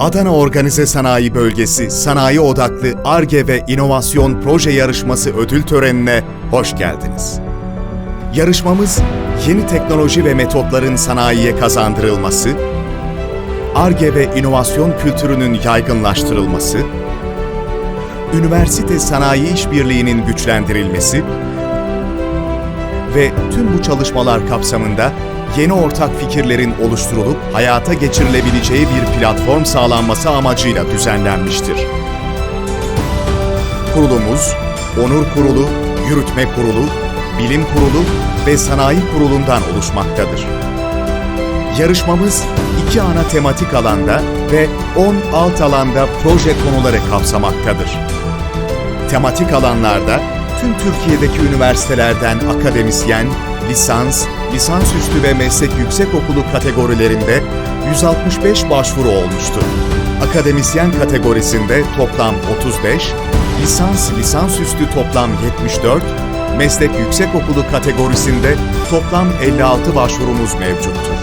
Adana Organize Sanayi Bölgesi Sanayi Odaklı ARGE ve İnovasyon Proje Yarışması ödül törenine hoş geldiniz. Yarışmamız, yeni teknoloji ve metotların sanayiye kazandırılması, ARGE ve inovasyon kültürünün yaygınlaştırılması, üniversite sanayi işbirliğinin güçlendirilmesi ve tüm bu çalışmalar kapsamında yeni ortak fikirlerin oluşturulup hayata geçirilebileceği bir platform sağlanması amacıyla düzenlenmiştir. Kurulumuz, Onur Kurulu, Yürütme Kurulu, Bilim Kurulu ve Sanayi Kurulu'ndan oluşmaktadır. Yarışmamız iki ana tematik alanda ve 10 alt alanda proje konuları kapsamaktadır. Tematik alanlarda tüm Türkiye'deki üniversitelerden akademisyen, lisans, lisansüstü ve meslek yüksekokulu kategorilerinde 165 başvuru olmuştur. Akademisyen kategorisinde toplam 35, lisans lisansüstü toplam 74, meslek yüksekokulu kategorisinde toplam 56 başvurumuz mevcuttur.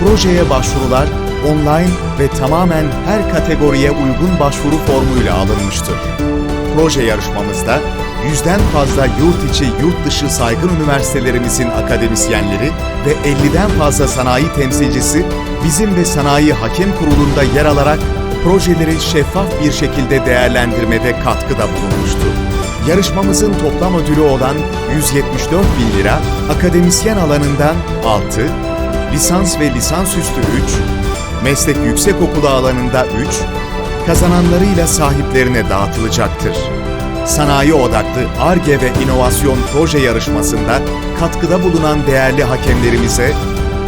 Projeye başvurular online ve tamamen her kategoriye uygun başvuru formuyla alınmıştır. Proje yarışmamızda yüzden fazla yurt içi, yurt dışı saygın üniversitelerimizin akademisyenleri ve 50'den fazla sanayi temsilcisi bizim ve Sanayi Hakem Kurulu'nda yer alarak projeleri şeffaf bir şekilde değerlendirmede katkıda bulunmuştur. Yarışmamızın toplam ödülü olan 174 bin lira akademisyen alanından 6, lisans ve lisansüstü 3, meslek yüksekokulu alanında 3, kazananlarıyla sahiplerine dağıtılacaktır. Sanayi odaklı ARGE ve inovasyon proje yarışmasında katkıda bulunan değerli hakemlerimize,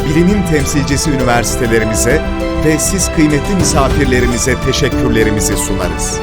bilimin temsilcisi üniversitelerimize ve siz kıymetli misafirlerimize teşekkürlerimizi sunarız.